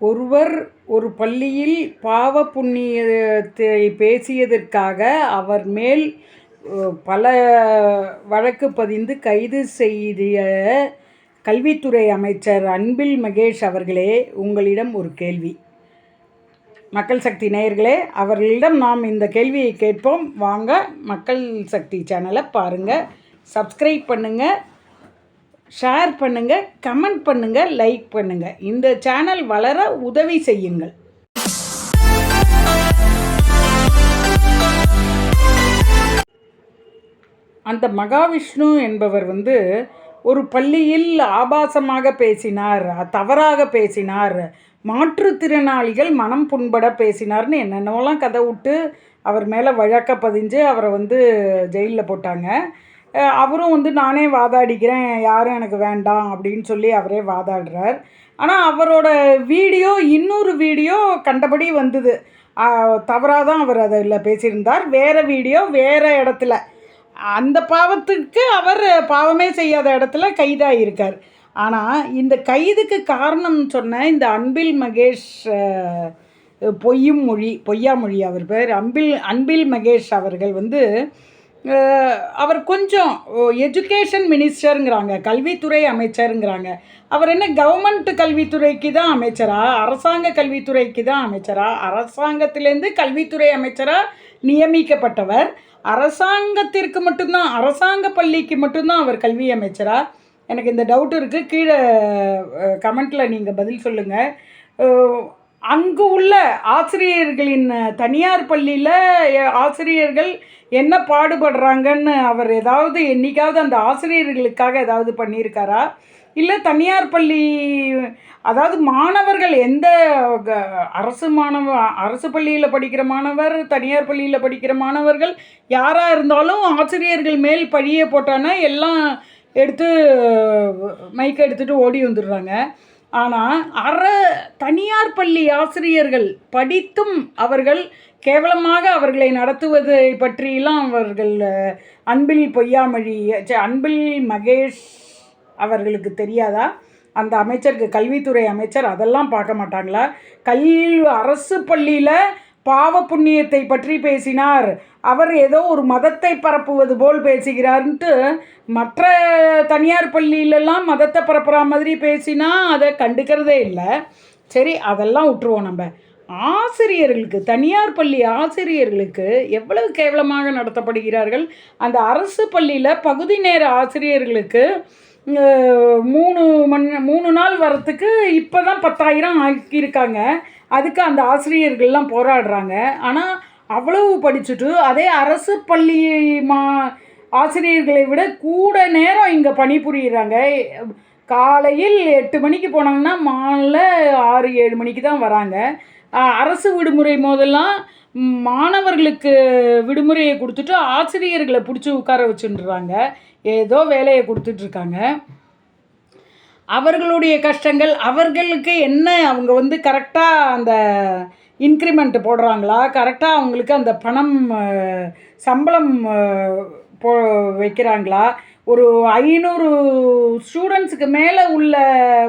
ஒருவர் ஒரு பள்ளியில் பாவ புண்ணியத்தை பேசியதற்காக அவர் மேல் பல வழக்கு பதிந்து கைது செய்திய கல்வித்துறை அமைச்சர் அன்பில் மகேஷ் அவர்களே உங்களிடம் ஒரு கேள்வி. மக்கள் சக்தி நேயர்களே அவர்களிடம் நாம் இந்த கேள்வியை கேட்போம். வாங்க மக்கள் சக்தி சேனலை பாருங்கள் சப்ஸ்கிரைப் பண்ணுங்கள் ஷேர் பண்ணுங்கள் கமெண்ட் பண்ணுங்கள் லைக் பண்ணுங்கள் இந்த சேனல் வளர உதவி செய்யுங்கள். அந்த மகாவிஷ்ணு என்பவர் வந்து ஒரு பள்ளியில் ஆபாசமாக பேசினார் தவறாக பேசினார் மாற்றுத்திறனாளிகள் மனம் புண்பட பேசினார்னு என்னென்னலாம் கதை விட்டு அவர் மேலே வழக்க பதிஞ்சு அவரை வந்து ஜெயிலில் போட்டாங்க. அவரும் வந்து நானே வாதாடிக்கிறேன் யாரும் எனக்கு வேண்டாம் அப்படின்னு சொல்லி அவரே வாதாடுறார். ஆனால் அவரோட வீடியோ இன்னொரு வீடியோ கண்டபடி வந்தது. தவறாக தான் அவர் அதில் பேசியிருந்தார். வேறு வீடியோ வேறு இடத்துல. அந்த பாவத்துக்கு அவர் பாவமே செய்யாத இடத்துல கைதாக இருக்கார் ஆனால் இந்த கைதுக்கு காரணம் சொன்ன இந்த அன்பில் மகேஷ் பொய்யும் மொழி பொய்யா மொழி அவர் பேர். அன்பில் அன்பில் மகேஷ் அவர்கள் வந்து அவர் கொஞ்சம் எஜுகேஷன் மினிஸ்டருங்கிறாங்க கல்வித்துறை அமைச்சருங்கிறாங்க. அவர் என்ன கவர்மெண்ட் கல்வித்துறைக்கு தான் அமைச்சரா? அரசாங்க கல்வித்துறைக்கு தான் அமைச்சரா? அரசாங்கத்திலேருந்து கல்வித்துறை அமைச்சராக நியமிக்கப்பட்டவர். அரசாங்கத்திற்கு மட்டும்தான் அரசாங்க பள்ளிக்கு மட்டும்தான் அவர் கல்வி அமைச்சரா? எனக்கு இந்த டவுட் இருக்குது கீழே கமெண்ட்டில் நீங்கள் பதில் சொல்லுங்கள் அங்கு உள்ள ஆசிரியர்களின் தனியார் பள்ளியில் ஆசிரியர்கள் என்ன பாடுபடுறாங்கன்னு அவர் ஏதாவது என்றைக்காவது அந்த ஆசிரியர்களுக்காக ஏதாவது பண்ணியிருக்காரா? இல்லை தனியார் பள்ளி அதாவது மாணவர்கள் எந்த க- அரசு மாணவ அரசு பள்ளியில் படிக்கிற மாணவர் தனியார் பள்ளியில் படிக்கிற மாணவர்கள் யாராக இருந்தாலும் ஆசிரியர்கள் மேல் பழியை போட்டானா எல்லாம் எடுத்து மைக்கை எடுத்துகிட்டு ஓடி வந்துடுறாங்க. ஆனால் அற தனியார் பள்ளி ஆசிரியர்கள் படித்தும் அவர்கள் கேவலமாக அவர்களை நடத்துவதை பற்றியெல்லாம் அவர்கள் அன்பில் பொய்யாமொழி அன்பில் மகேஷ் அவர்களுக்கு தெரியாதா? அந்த அமைச்சருக்கு கல்வித்துறை அமைச்சர் அதெல்லாம் பார்க்க மாட்டாங்களா? கல்வி அரசு பள்ளியில் பாவ புண்ணியத்தை பற்றி பேசினார். அவர் ஏதோ ஒரு மதத்தை பரப்புவது போல் பேசுகிறார்ன்ட்டு மற்ற தனியார் பள்ளியிலலாம் மதத்தை பரப்புகிற மாதிரி பேசினா அதை கண்டுக்கிறதே இல்லை. சரி அதெல்லாம் விட்டுருவோம் நம்ம. ஆசிரியர்களுக்கு தனியார் பள்ளி ஆசிரியர்களுக்கு எவ்வளவு கேவலமாக நடத்தப்படுகிறார்கள்? அந்த அரசு பள்ளியில் பகுதி நேர ஆசிரியர்களுக்கு மூணு மண் மூணு நாள் வரத்துக்கு இப்போ தான் பத்தாயிரம் ஆக்கியிருக்காங்க. அதுக்கு அந்த ஆசிரியர்கள்லாம் போராடுறாங்க. ஆனால் அவ்வளவு படிச்சுட்டு அதே அரசு பள்ளி மா ஆசிரியர்களை விட கூட நேரம் இங்கே பணிபுரியுறாங்க. காலையில் எட்டு மணிக்கு போனாங்கன்னா மாலை ஆறு ஏழு மணிக்கு தான் வராங்க. அரசு விடுமுறை போதெல்லாம் மாணவர்களுக்கு விடுமுறையை கொடுத்துட்டு ஆசிரியர்களை பிடிச்சி உட்கார வச்சுட்டுறாங்க ஏதோ வேலையை கொடுத்துட்ருக்காங்க அவர்களுடைய கஷ்டங்கள் அவர்களுக்கு என்ன அவங்க வந்து கரெக்டாக அந்த இன்க்ரிமெண்ட் போடுறாங்களா? கரெக்டாக அவங்களுக்கு அந்த பணம் சம்பளம் போ வைக்கிறாங்களா? ஒரு ஐநூறு ஸ்டூடெண்ட்ஸுக்கு மேலே உள்ள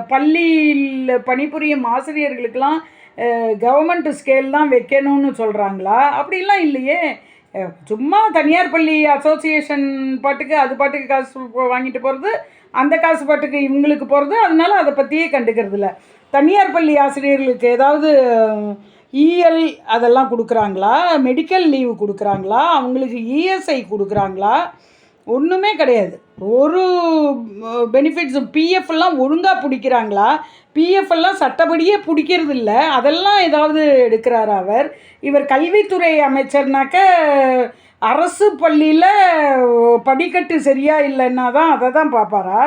பள்ளியில் பணிபுரியும் ஆசிரியர்களுக்கெல்லாம் கவர்மெண்ட் ஸ்கேல் தான் வைக்கணும்னு சொல்கிறாங்களா அப்படிலாம் இல்லையே. சும்மா தனியார் பள்ளி அசோசியேஷன் பாட்டுக்கு அது பாட்டுக்கு காசு வாங்கிட்டு போகிறது அந்த காசு பாட்டுக்கு இவங்களுக்கு போகிறது அதனால அதை பற்றியே கண்டுக்கிறது இல்லை. தனியார் பள்ளி ஆசிரியர்களுக்கு ஏதாவது இஎல் அதெல்லாம் கொடுக்குறாங்களா? மெடிக்கல் லீவு கொடுக்குறாங்களா? அவங்களுக்கு இஎஸ்ஐ கொடுக்குறாங்களா? ஒன்றுமே கிடையாது. ஒரு பெனிஃபிட்ஸும் பிஎஃப் எல்லாம் ஒழுங்காக பிடிக்கிறாங்களா? பிஎஃப் எல்லாம் சட்டப்படியே பிடிக்கிறது இல்லை அதெல்லாம் ஏதாவது எடுக்கிறார் அவர்? இவர் கல்வித்துறை அமைச்சர்னாக்க அரசு பள்ளியில் படிக்கட்டு சரியாக இல்லைன்னா தான் அதை தான் பார்ப்பாரா?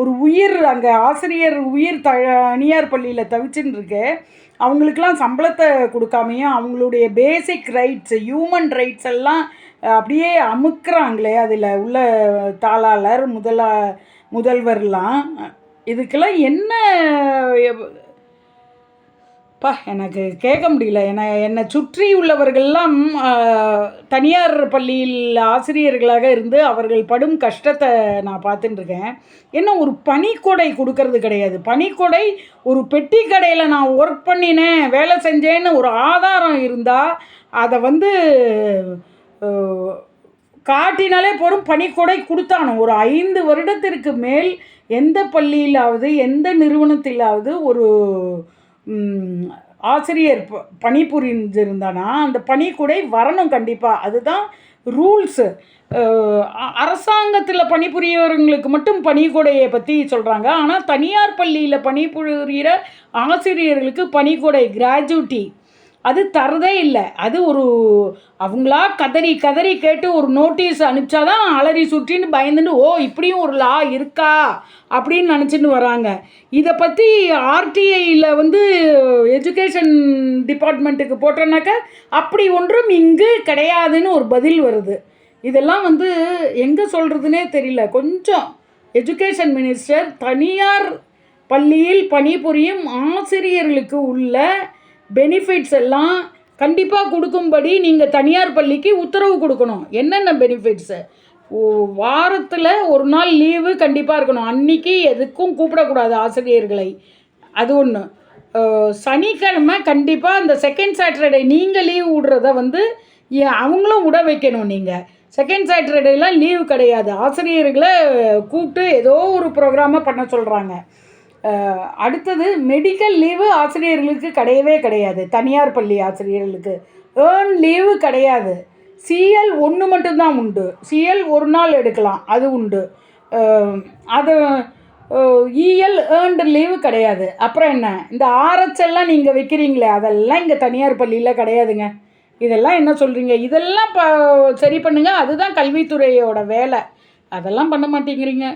ஒரு உயிர் அங்கே ஆசிரியர் உயிர் த தனியார் பள்ளியில் தவிச்சுன்னு இருக்கு அவங்களுக்கெல்லாம் சம்பளத்தை கொடுக்காமையும் அவங்களுடைய பேசிக் ரைட்ஸ் ஹியூமன் ரைட்ஸ் எல்லாம் அப்படியே அமுக்குறாங்களே அதில் உள்ள தாளாளர் முதலா முதல்வர்லாம். இதுக்கெல்லாம் என்ன பா எனக்கு கேட்க முடியல. என்னை என்னை சுற்றி உள்ளவர்கள்லாம் தனியார் பள்ளியில் ஆசிரியர்களாக இருந்து அவர்கள் படும் கஷ்டத்தை நான் பார்த்துட்டுருக்கேன். என்ன ஒரு பனிக்கொடை கொடுக்கறது கிடையாது. பனிக்கொடை ஒரு பெட்டி கடையில் நான் ஒர்க் பண்ணினேன் வேலை செஞ்சேன்னு ஒரு ஆதாரம் இருந்தால் அதை வந்து காட்டினாலே போதும் பணிக்கொடை கொடுத்தானோ? ஒரு ஐந்து வருடத்திற்கு மேல் எந்த பள்ளியிலாவது எந்த நிறுவனத்திலாவது ஒரு ஆசிரியர் ப பணிபுரிஞ்சிருந்தானா அந்த பணிக்கூடை வரணும் கண்டிப்பாக அதுதான் ரூல்ஸு. அரசாங்கத்தில் பணிபுரியவர்களுக்கு மட்டும் பணிக்கொடையை பற்றி சொல்கிறாங்க ஆனால் தனியார் பள்ளியில் பணிபுரிகிற ஆசிரியர்களுக்கு பணிக்கொடை கிராஜுவிட்டி. அது தரதே இல்லை. அது ஒரு அவங்களா கதறி கதறி கேட்டு ஒரு நோட்டீஸ் அனுப்பிச்சாதான் அலறி சுற்றின்னு பயந்துட்டு ஓ இப்படியும் ஒரு லா இருக்கா? அப்படின்னு நினச்சிட்டு வராங்க. இதை பற்றி ஆர்டிஐயில் வந்து எஜுகேஷன் டிபார்ட்மெண்ட்டுக்கு போட்டோன்னாக்கா அப்படி ஒன்றும் இங்கு கிடையாதுன்னு ஒரு பதில் வருது. இதெல்லாம் வந்து எங்கே சொல்கிறதுனே தெரியல. கொஞ்சம் எஜுகேஷன் மினிஸ்டர் தனியார் பள்ளியில் பணிபுரியும் ஆசிரியர்களுக்கு உள்ள பெனிஃபிட்ஸ் எல்லாம் கண்டிப்பாக கொடுக்கும்படி நீங்கள் தனியார் பள்ளிக்கு உத்தரவு கொடுக்கணும். என்னென்ன பெனிஃபிட்ஸு வாரத்தில் ஒரு நாள் லீவு கண்டிப்பாக இருக்கணும். அன்னைக்கு எதுக்கும் கூப்பிடக்கூடாது ஆசிரியர்களை. அது ஒன்று சனிக்கிழமை கண்டிப்பாக அந்த செகண்ட் சாட்டர்டே நீங்கள் லீவ் விடுறத வந்து ஏ- அவங்களும் விட வைக்கணும் நீங்கள் செகண்ட் சாட்டர்டேலாம் லீவு கிடையாது. ஆசிரியர்களை கூப்பிட்டு ஏதோ ஒரு ப்ரோக்ராமை பண்ண சொல்கிறாங்க அடுத்தது மெடிக்கல் லீவு ஆசிரியர்களுக்கு கிடையவே கிடையாது. தனியார் பள்ளி ஆசிரியர்களுக்கு. ஏர்ன் லீவு கிடையாது. சிஎல் ஒன்று மட்டும்தான் உண்டு. சிஎல் ஒரு நாள் எடுக்கலாம். அது உண்டு. அது இஎல் ஏர்ன்டு லீவு கிடையாது. அப்புறம் என்ன? இந்த ஆர்எச் எல்லாம் நீங்கள் வைக்கிறீங்களே அதெல்லாம் இங்கே தனியார் பள்ளியில் கிடையாதுங்க. இதெல்லாம் என்ன சொல்கிறீங்க இதெல்லாம் ப சரி பண்ணுங்கள் அதுதான் கல்வித்துறையோட வேலை. அதெல்லாம் பண்ண மாட்டேங்கிறீங்க.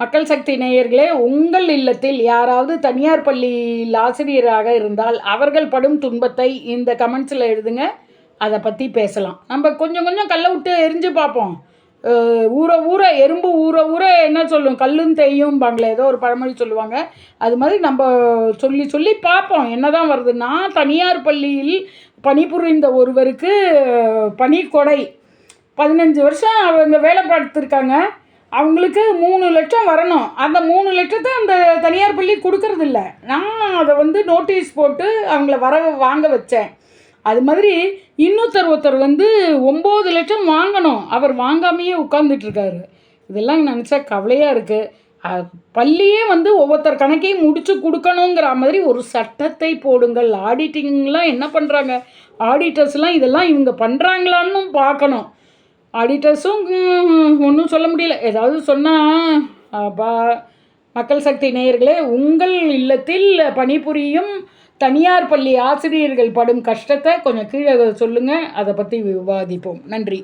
மக்கள் சக்தி நேயர்களே உங்கள் இல்லத்தில் யாராவது தனியார் பள்ளியில் ஆசிரியராக இருந்தால் அவர்கள் படும் துன்பத்தை இந்த கமெண்ட்ஸில் எழுதுங்க. அதை பற்றி பேசலாம். நம்ம கொஞ்சம் கொஞ்சம் கல்லை விட்டு எரிஞ்சு பார்ப்போம். ஊற ஊற எறும்பு ஊற ஊற என்ன சொல்லும்? கல்லும் தேயும் பாங்களே ஏதோ ஒரு பழமொழி சொல்லுவாங்க. அது மாதிரி நம்ம சொல்லி சொல்லி பார்ப்போம். என்னதான் வருது? நான் தனியார் பள்ளியில் பணிபுரிந்த ஒருவருக்கு பனிக்கொடை பதினஞ்சு வருஷம் அவங்க வேலை பார்த்துருக்காங்க. அவங்களுக்கு மூணு லட்சம் வரணும். அந்த மூணு லட்சத்தை அந்த தனியார் பள்ளி கொடுக்கறதில்ல. நான் அதை வந்து நோட்டீஸ் போட்டு அவங்கள வர வாங்க வச்சேன். அது மாதிரி இன்னொருத்தர் ஒருத்தர் வந்து ஒம்பது லட்சம் வாங்கணும். அவர் வாங்காமையே உட்காந்துட்ருக்காரு இதெல்லாம் நினச்சா கவலையாக இருக்குது பள்ளியே வந்து ஒவ்வொருத்தர் கணக்கையும் முடிச்சு கொடுக்கணுங்கிற மாதிரி ஒரு சட்டத்தை போடுங்கள். ஆடிட்டிங்லாம் என்ன பண்ணுறாங்க ஆடிட்டர்ஸ்லாம் இதெல்லாம் இவங்க பண்ணுறாங்களான்னு பார்க்கணும். ஆடிட்டர்ஸும் ஒன்றும் சொல்ல முடியல. ஏதாவது சொன்னால் பா மக்கள் சக்தி நேயர்களே உங்கள் இல்லத்தில் பணிபுரியும் தனியார் பள்ளி ஆசிரியர்கள் படும் கஷ்டத்தை கொஞ்சம் கீழே சொல்லுங்கள் அதை பற்றி விவாதிப்போம். நன்றி.